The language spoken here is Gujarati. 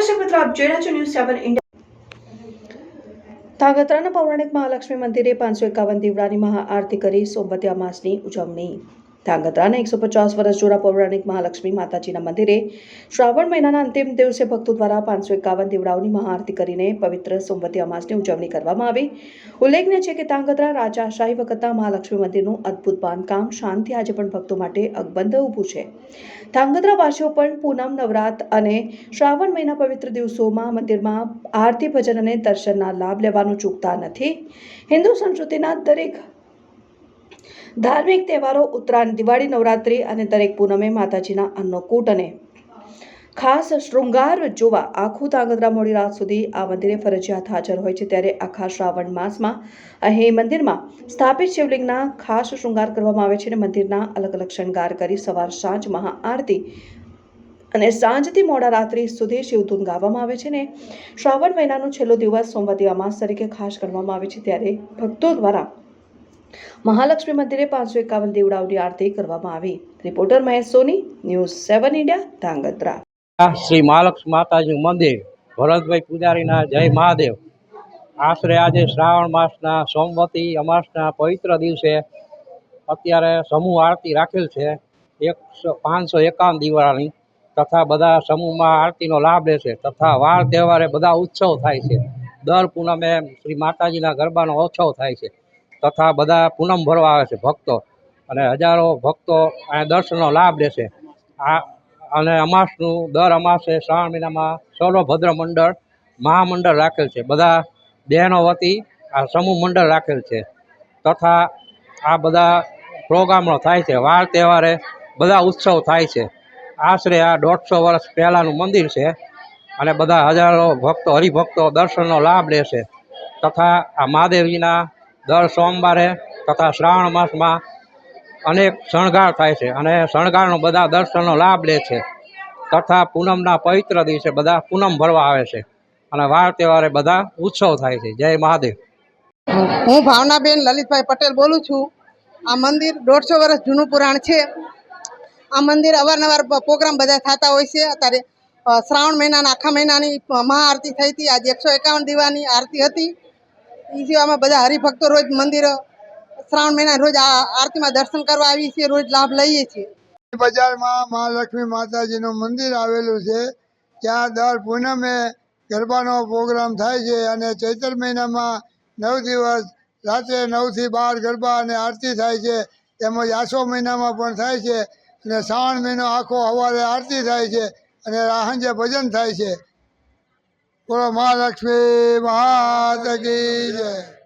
આપ જોઈ રહ્યા છો ન્યૂઝ સેવન ઇન્ડિયા ધાગત્રાના પૌરાણિક મહાલક્ષ્મી મંદિરે પાંચસો એકાવન દીવડાની મહાઆરતી કરી સોમવતી અમાસની ઉજવણી. ધાંગધ્રાના એકસો પચાસ વર્ષ જૂના પૌરાણિક મહાલક્ષ્મી માતાજીના મંદિરે શ્રાવણ મહિનાના અંતિમ દિવસે ભક્તો દ્વારા પાંચસો એકાવન દીવડાઓની મહાઆરતી કરીને પવિત્ર સોમવતી અમાસની ઉજવણી કરવામાં આવી. ઉલ્લેખનીય છે કે ધાંગધ્રા રાજાશાહી વખતના મહાલક્ષ્મી મંદિરનું અદ્ભુત બાંધકામ શાંતિ આજે પણ ભક્તો માટે અકબંધ ઊભું છે. ધાંગધ્રા વાસીઓ પણ પૂનમ, નવરાત અને શ્રાવણ મહિના પવિત્ર દિવસોમાં મંદિરમાં આરતી ભજન અને દર્શનના લાભ લેવાનું ચૂકતા નથી. હિન્દુ સંસ્કૃતિના દરેક ધાર્મિક તહેવારો, ઉત્તરાયણ, દિવાળી, નવરાત્રિ અને દરેક પૂનમે માતાજીના અન્નકૂટ અને ખાસ શૃંગાર જોવા આખું તાંગધ્રા મોડી રાત સુધી આ મંદિરે ફરજિયાત હાજર હોય છે. ત્યારે આખા શ્રાવણ માસમાં અહીં મંદિરમાં સ્થાપિત શિવલિંગના ખાસ શૃંગાર કરવામાં આવે છે અને મંદિરના અલગ અલગ શણગાર કરી સવાર સાંજ મહાઆરતી અને સાંજથી મોડા રાત્રિ સુધી શિવધૂન ગાવામાં આવે છે ને શ્રાવણ મહિનાનો છેલ્લો દિવસ સોમવતી અમાસ તરીકે ખાસ કરવામાં આવે છે. ત્યારે ભક્તો દ્વારા મહાલક્ષ્મી મંદિરે પાંચસો એકાવન દેવડાઓની આરતી કરવામાં આવી. Reporter Mahesh Soni, News Seven India, Dhrangadhra. Shri Mahalakshmi માતાજીનું મંદિર, ભરતભાઈ પૂજારીના જય મહાદેવ. આશરે આજે શ્રાવણ માસના સોમવતી અમાસના પવિત્ર દિવસે અત્યારે સમૂહ આરતી રાખેલ છે. એકસો, પાંચસો એકાવન દિવાળાની તથા બધા સમૂહમાં આરતીનો લાભ લે છે તથા વાર તહેવારે બધા ઉત્સવ થાય છે. દર પૂનમે શ્રી માતાજીના ગરબાનો ઉત્સવ થાય છે. તથા બધા પૂનમ ભરવા આવે છે ભક્તો. અને હજારો ભક્તો અહીંયા દર્શનનો લાભ લે છે. આ, અને અમાસનું દર અમાસે શ્રાવણ મહિનામાં સૌરભદ્ર મંડળ મહામંડળ રાખેલ છે. બધા બહેનો વતી આ સમૂહ મંડળ રાખેલ છે. તથા આ બધા પ્રોગ્રામો થાય છે. વાર તહેવારે બધા ઉત્સવ થાય છે. આશરે આ દોઢસો વર્ષ પહેલાંનું મંદિર છે અને બધા હજારો ભક્તો, હરિભક્તો દર્શનનો લાભ લે છે. તથા આ મહાદેવજીના દર સોમવારે તથા શ્રાવણ માસમાં અનેક શણગાર થાય છે અને શણગારનો બધા દર્શનનો લાભ લે છે. તથા પૂનમના પવિત્ર દિવસે બધા પૂનમ ભરવા આવે છે અને વાર તહેવારે બધા ઉત્સવ થાય છે. જય મહાદેવ. હું ભાવનાબેન લલિતભાઈ પટેલ બોલું છું. આ મંદિર દોઢસો વર્ષ જૂનું પુરાણ છે. આ મંદિર અવારનવાર પ્રોગ્રામ બધા થતા હોય છે. અત્યારે શ્રાવણ મહિનાના આખા મહિનાની મહાઆરતી થઈ હતી. આજે એકસો એકાવન દીવાની આરતી હતી. એ સિવાયમાં બધા હરિભક્તો રોજ મંદિર, શ્રાવણ મહિના રોજ આ આરતીમાં દર્શન કરવા આવીએ છીએ, રોજ લાભ લઈએ છીએ. બજારમાં મહાલક્ષ્મી માતાજીનું મંદિર આવેલું છે. ત્યાં દર પૂનમે ગરબાનો પ્રોગ્રામ થાય છે અને ચૈત્ર મહિનામાં નવ દિવસ, રાત્રે નવથી બાર ગરબા અને આરતી થાય છે. તેમજ આસો મહિનામાં પણ થાય છે અને શ્રાવણ મહિનો આખો સવારે આરતી થાય છે અને સાંજે ભજન થાય છે. બોલો મહાલક્ષ્મી મહાત કી જય.